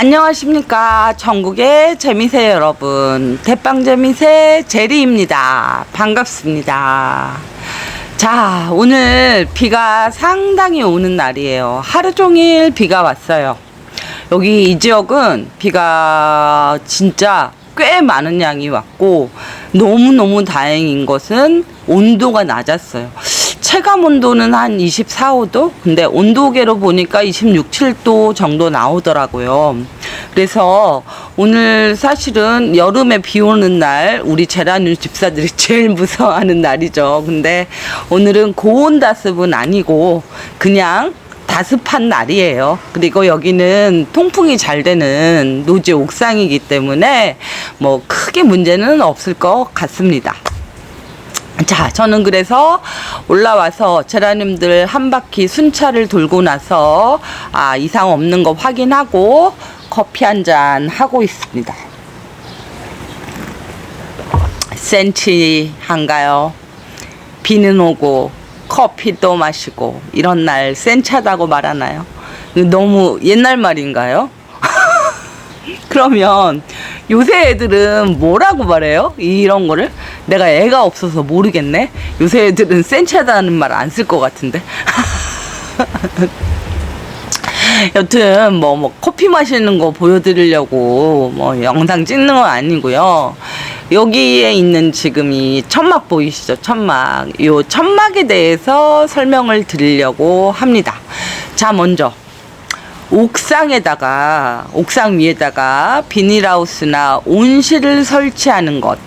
안녕하십니까. 전국의 재미새 여러분. 대빵재미새 제리입니다. 반갑습니다. 자, 오늘 비가 상당히 오는 날이에요. 하루 종일 비가 왔어요. 여기 이 지역은 비가 진짜 꽤 많은 양이 왔고, 너무너무 다행인 것은 온도가 낮았어요. 체감 온도는 한 24, 5도? 근데 온도계로 보니까 26, 7도 정도 나오더라고요. 그래서 오늘 사실은 여름에 비 오는 날 우리 제라늄 집사들이 제일 무서워하는 날이죠. 근데 오늘은 고온 다습은 아니고 그냥 다습한 날이에요. 그리고 여기는 통풍이 잘 되는 노지 옥상이기 때문에 뭐 크게 문제는 없을 것 같습니다. 자, 저는 그래서 올라와서 제라늄들 한 바퀴 순찰을 돌고 나서 아, 이상 없는 거 확인하고 커피 한 잔 하고 있습니다. 센치 한가요? 비는 오고 커피도 마시고 이런 날 센치하다고 말하나요? 너무 옛날 말인가요? 그러면 요새 애들은 뭐라고 말해요? 이런 거를? 내가 애가 없어서 모르겠네? 요새 애들은 센치하다는 말 안 쓸 것 같은데? 여튼 뭐, 뭐 커피 마시는 거 보여드리려고 뭐 영상 찍는 건 아니고요. 여기에 있는 지금 이 천막 보이시죠? 천막. 요 천막에 대해서 설명을 드리려고 합니다. 자, 먼저 옥상에다가 옥상 위에다가 비닐하우스나 온실을 설치하는 것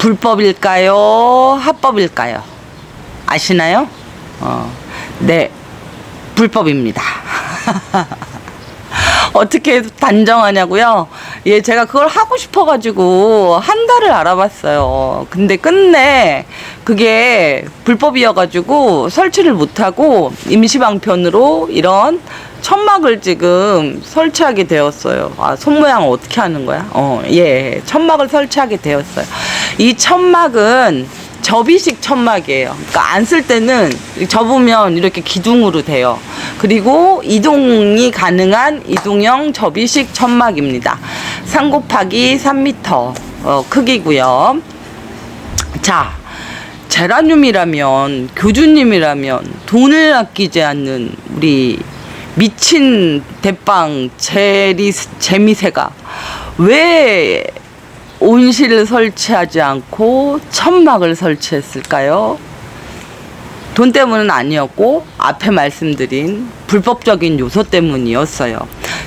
불법일까요? 합법일까요? 아시나요? 어, 네, 불법입니다. 어떻게 단정하냐고요? 예, 제가 그걸 하고 싶어가지고 한 달을 알아봤어요. 근데 끝내 그게 불법이어가지고 설치를 못하고 임시방편으로 이런 천막을 지금 설치하게 되었어요. 아, 손 모양 어떻게 하는 거야? 어, 예, 천막을 설치하게 되었어요. 이 천막은 접이식 천막이에요. 그러니까 안 쓸 때는 접으면 이렇게 기둥으로 돼요. 그리고 이동이 가능한 이동형 접이식 천막입니다. 3 곱하기 3m 어, 크기고요. 자, 제라늄이라면 교주님이라면 돈을 아끼지 않는 우리 미친 대빵 제리 재미새가 왜 온실을 설치하지 않고 천막을 설치했을까요? 돈 때문은 아니었고 앞에 말씀드린 불법적인 요소 때문이었어요.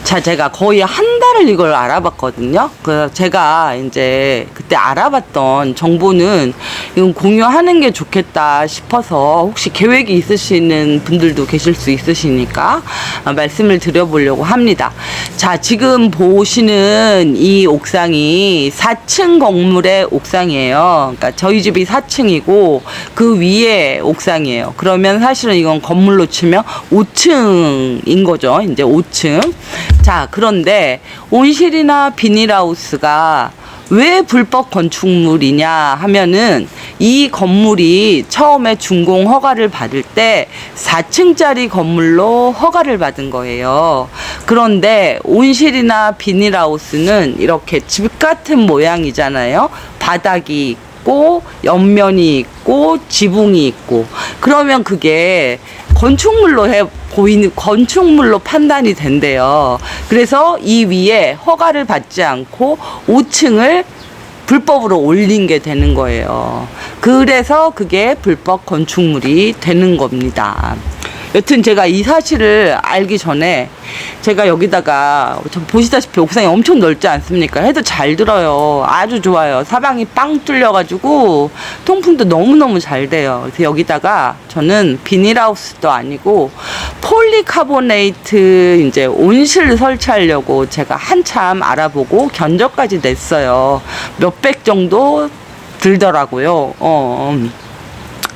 자, 제가 거의 한 달을 이걸 알아봤거든요. 그래서 제가 이제 그때 알아봤던 정보는 이건 공유하는 게 좋겠다 싶어서 혹시 계획이 있으시는 분들도 계실 수 있으시니까 아, 말씀을 드려보려고 합니다. 자, 지금 보시는 이 옥상이 4층 건물의 옥상이에요. 그러니까 저희 집이 4층이고 그 위에 옥상이에요. 그러면 사실은 이건 건물로 치면 5층 인 거죠. 이제 5층. 자, 그런데 온실이나 비닐하우스가 왜 불법 건축물이냐 하면은 이 건물이 처음에 준공 허가를 받을 때 4층짜리 건물로 허가를 받은 거예요. 그런데 온실이나 비닐하우스는 이렇게 집 같은 모양이잖아요. 바닥이 있고 옆면이 있고 지붕이 있고 그러면 그게 건축물로 해 보이는 건축물로 판단이 된대요. 그래서 이 위에 허가를 받지 않고 5층을 불법으로 올린 게 되는 거예요. 그래서 그게 불법 건축물이 되는 겁니다. 여튼 제가 이 사실을 알기 전에 제가 여기다가 저 보시다시피 옥상이 엄청 넓지 않습니까? 해도 잘 들어요. 아주 좋아요. 사방이 빵 뚫려가지고 통풍도 너무너무 잘 돼요. 그래서 여기다가 저는 비닐하우스도 아니고 폴리카보네이트 이제 온실 설치하려고 제가 한참 알아보고 견적까지 냈어요. 몇백 정도 들더라고요. 어.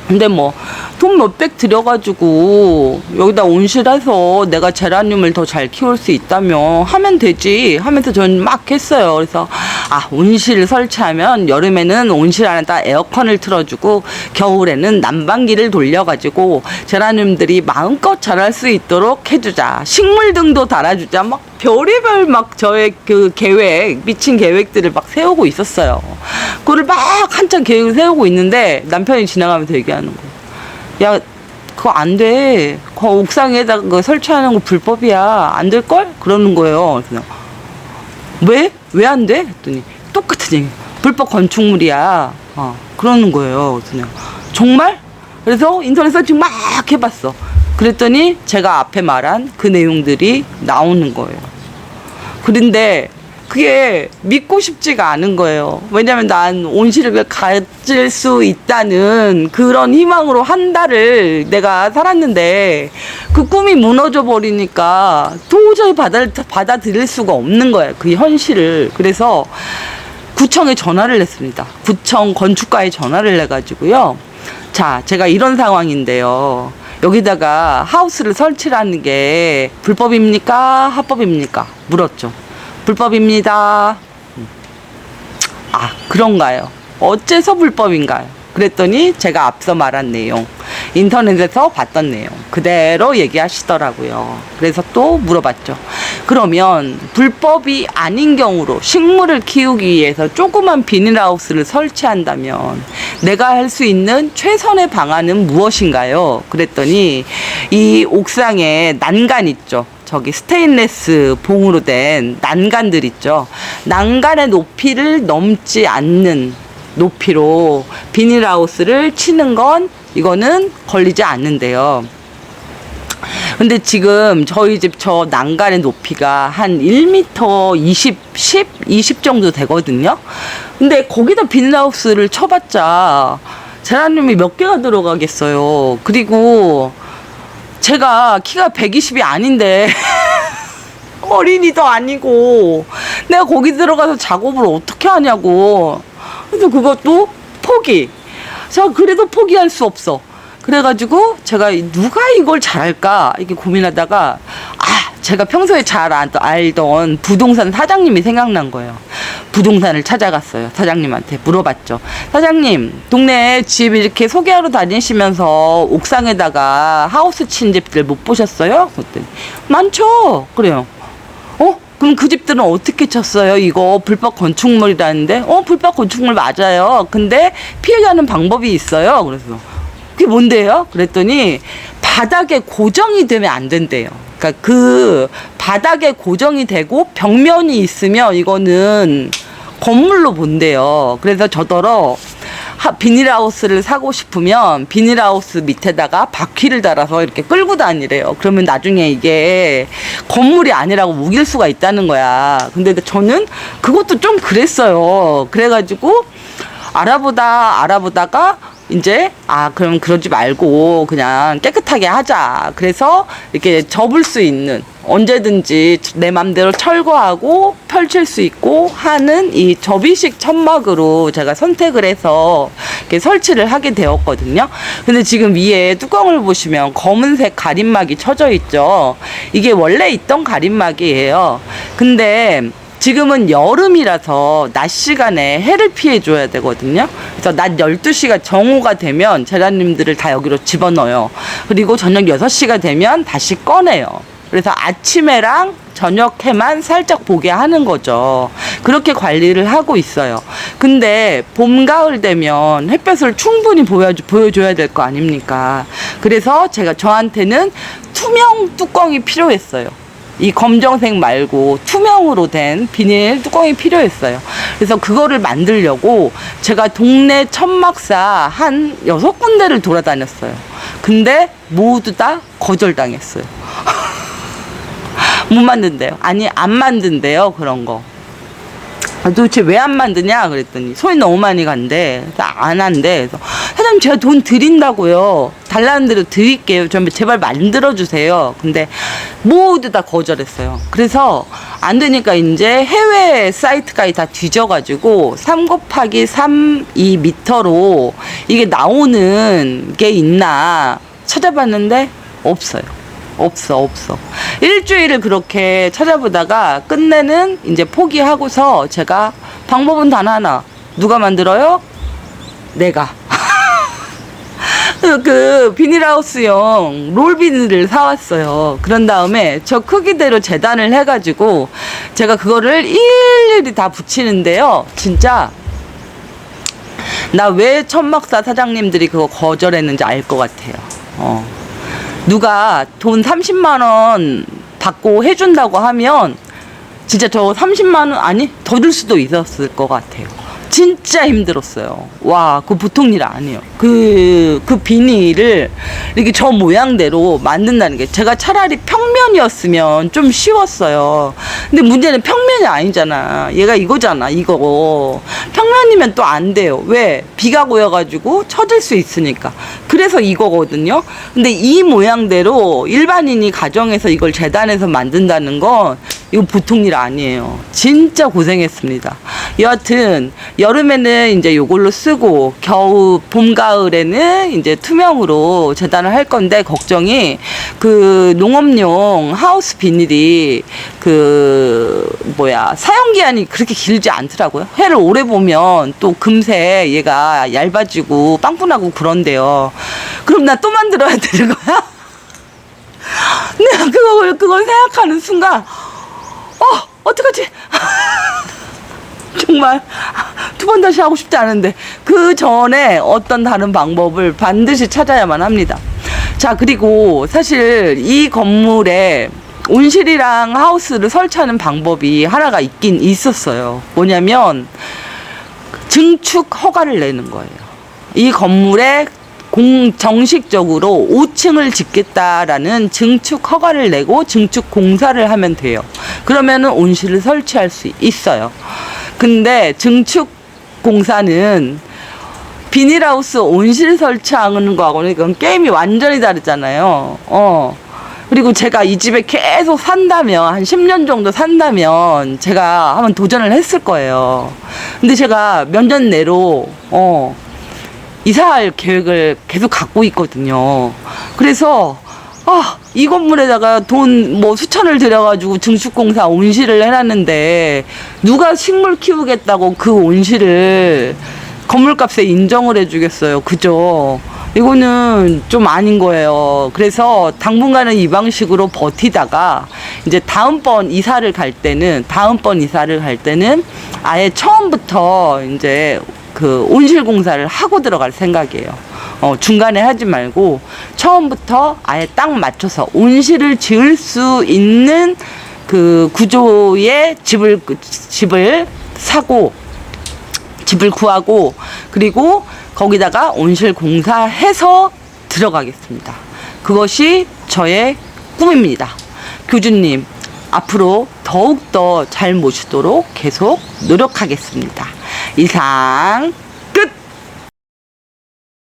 근데 뭐 돈 몇백 들여가지고 여기다 온실해서 내가 제라늄을 더 잘 키울 수 있다면 하면 되지. 하면서 저는 막 했어요. 그래서 아 온실 설치하면 여름에는 온실 안에다 에어컨을 틀어주고 겨울에는 난방기를 돌려가지고 제라늄들이 마음껏 자랄 수 있도록 해주자. 식물 등도 달아주자. 막 별의별 막 저의 그 계획 미친 계획들을 막 세우고 있었어요. 그거를 막 한참 계획을 세우고 있는데 남편이 지나가면서 얘기하는 거야 야 그거 안 돼. 그 옥상에다가 그거 설치하는 거 불법이야. 안 될 걸? 그러는 거예요. 그래서 왜? 왜 안 돼? 했더니 똑같은 얘기. 불법 건축물이야. 어, 그러는 거예요. 내가 정말? 그래서 인터넷 서치 막 해봤어. 그랬더니 제가 앞에 말한 그 내용들이 나오는 거예요. 그런데 그게 믿고 싶지가 않은 거예요. 왜냐면 난 온실을 가질 수 있다는 그런 희망으로 한 달을 내가 살았는데 그 꿈이 무너져 버리니까 도저히 받아, 받아들일 수가 없는 거예요. 그 현실을. 그래서 구청에 전화를 했습니다. 구청 건축가에 전화를 해가지고요. 자, 제가 이런 상황인데요. 여기다가 하우스를 설치라는 게 불법입니까? 합법입니까? 물었죠. 불법입니다. 아, 그런가요? 어째서 불법인가요? 그랬더니 제가 앞서 말한 내용, 인터넷에서 봤던 내용, 그대로 얘기하시더라고요. 그래서 또 물어봤죠. 그러면 불법이 아닌 경우로 식물을 키우기 위해서 조그만 비닐하우스를 설치한다면 내가 할 수 있는 최선의 방안은 무엇인가요? 그랬더니 이 옥상에 난간 있죠. 저기 스테인레스 봉으로 된 난간들 있죠. 난간의 높이를 넘지 않는 높이로 비닐하우스를 치는 건 이거는 걸리지 않는데요. 근데 지금 저희 집 저 난간의 높이가 한 1m 20, 10, 20 정도 되거든요. 근데 거기다 비닐하우스를 쳐봤자 제라늄이 몇 개가 들어가겠어요. 그리고 제가 키가 120이 아닌데 어린이도 아니고 내가 거기 들어가서 작업을 어떻게 하냐고. 그래서 그것도 포기. 자 그래도 포기할 수 없어. 그래가지고 제가 누가 이걸 잘할까 이렇게 고민하다가 아 제가 평소에 잘 알- 알던 부동산 사장님이 생각난 거예요 부동산을 찾아갔어요 사장님한테 물어봤죠 사장님 동네에 집 이렇게 소개하러 다니시면서 옥상에다가 하우스 친 집들 못 보셨어요? 그랬더니 많죠 그래요 어? 그럼 그 집들은 어떻게 쳤어요? 이거 불법 건축물이라는데? 어, 불법 건축물 맞아요. 근데 피해가는 방법이 있어요. 그래서 그게 뭔데요? 그랬더니 바닥에 고정이 되면 안 된대요. 그러니까 그 바닥에 고정이 되고 벽면이 있으면 이거는 건물로 본대요. 그래서 저더러 하- 비닐하우스를 사고 싶으면 비닐하우스 밑에다가 바퀴를 달아서 이렇게 끌고 다니래요. 그러면 나중에 이게 건물이 아니라고 우길 수가 있다는 거야. 근데 저는 그것도 좀 그랬어요. 그래가지고 알아보다 알아보다가 이제 아 그럼 그러지 말고 그냥 깨끗하게 하자. 그래서 이렇게 접을 수 있는 언제든지 내 맘대로 철거하고 펼칠 수 있고 하는 이 접이식 천막으로 제가 선택을 해서 이렇게 설치를 하게 되었거든요. 근데 지금 위에 뚜껑을 보시면 검은색 가림막이 쳐져 있죠. 이게 원래 있던 가림막이에요. 근데 지금은 여름이라서 낮 시간에 해를 피해 줘야 되거든요. 그래서 낮 12시가 정오가 되면 제라님들을 다 여기로 집어넣어요. 그리고 저녁 6시가 되면 다시 꺼내요. 그래서 아침에랑 저녁에만 살짝 보게 하는 거죠. 그렇게 관리를 하고 있어요. 근데 봄, 가을 되면 햇볕을 충분히 보여줘, 보여줘야 될 거 아닙니까? 그래서 제가 저한테는 투명 뚜껑이 필요했어요. 이 검정색 말고 투명으로 된 비닐 뚜껑이 필요했어요. 그래서 그거를 만들려고 제가 동네 천막사 한 여섯 군데를 돌아다녔어요. 근데 모두 다 거절당했어요. 못 만든대요. 아니, 안 만든대요. 그런 거. 아, 도대체 왜 안 만드냐 그랬더니 손이 너무 많이 간대 안 한대 그래서 사장님 제가 돈 드린다고요 달라는 대로 드릴게요 좀 제발 만들어 주세요 근데 모두 다 거절했어요 그래서 안 되니까 이제 해외 사이트까지 다 뒤져가지고 3 곱하기 3 이 미터로 이게 나오는 게 있나 찾아봤는데 없어요 없어 없어 일주일을 그렇게 찾아보다가 끝내는 이제 포기하고서 제가 방법은 단 하나. 누가 만들어요? 내가. 그 비닐하우스용 롤 비닐을 사왔어요. 그런 다음에 저 크기대로 재단을 해가지고 제가 그거를 일일이 다 붙이는데요. 진짜 나 왜 천막사 사장님들이 그거 거절했는지 알 것 같아요. 어. 누가 돈 30만 원 받고 해준다고 하면 진짜 저 30만 원 아니 더 줄 수도 있었을 것 같아요. 진짜 힘들었어요. 와, 그 보통 일 아니에요. 그, 그 비닐을 이렇게 저 모양대로 만든다는 게 제가 차라리 평면이었으면 좀 쉬웠어요. 근데 문제는 평면이 아니잖아. 얘가 이거잖아, 이거. 평면이면 또 안 돼요. 왜? 비가 고여가지고 처질 수 있으니까. 그래서 이거거든요. 근데 이 모양대로 일반인이 가정에서 이걸 재단해서 만든다는 건 이거 보통 일 아니에요. 진짜 고생했습니다. 여하튼 여름에는 이제 요걸로 쓰고 겨우 봄 가을에는 이제 투명으로 재단을 할 건데 걱정이 그 농업용 하우스 비닐이 그 뭐야 사용 기한이 그렇게 길지 않더라고요. 해를 오래 보면 또 금세 얘가 얇아지고 빵꾸나고 그런데요. 그럼 나 또 만들어야 되는 거야? 내가 그걸 그걸 생각하는 순간 어 어떡하지? 정말 두 번 다시 하고 싶지 않은데 그 전에 어떤 다른 방법을 반드시 찾아야만 합니다. 자 그리고 사실 이 건물에 온실이랑 하우스를 설치하는 방법이 하나가 있긴 있었어요. 뭐냐면 증축 허가를 내는 거예요. 이 건물에 공 정식적으로 5층을 짓겠다라는 증축 허가를 내고 증축 공사를 하면 돼요. 그러면은 온실을 설치할 수 있어요. 근데 증축 공사는 비닐하우스 온실 설치하는 거하고는 이건 게임이 완전히 다르잖아요. 어. 그리고 제가 이 집에 계속 산다면, 한 10년 정도 산다면, 제가 한번 도전을 했을 거예요. 근데 제가 몇 년 내로, 어, 이사할 계획을 계속 갖고 있거든요. 그래서, 아, 이 건물에다가 돈 뭐 수천을 들여가지고 증축공사 온실을 해놨는데, 누가 식물 키우겠다고 그 온실을 건물값에 인정을 해주겠어요. 그죠? 이거는 좀 아닌 거예요. 그래서 당분간은 이 방식으로 버티다가 이제 다음번 이사를 갈 때는 다음번 이사를 갈 때는 아예 처음부터 이제 그 온실 공사를 하고 들어갈 생각이에요. 어, 중간에 하지 말고 처음부터 아예 딱 맞춰서 온실을 지을 수 있는 그 구조의 집을 집을 사고 집을 구하고 그리고 거기다가 온실 공사해서 들어가겠습니다. 그것이 저의 꿈입니다. 교주님, 앞으로 더욱더 잘 모시도록 계속 노력하겠습니다. 이상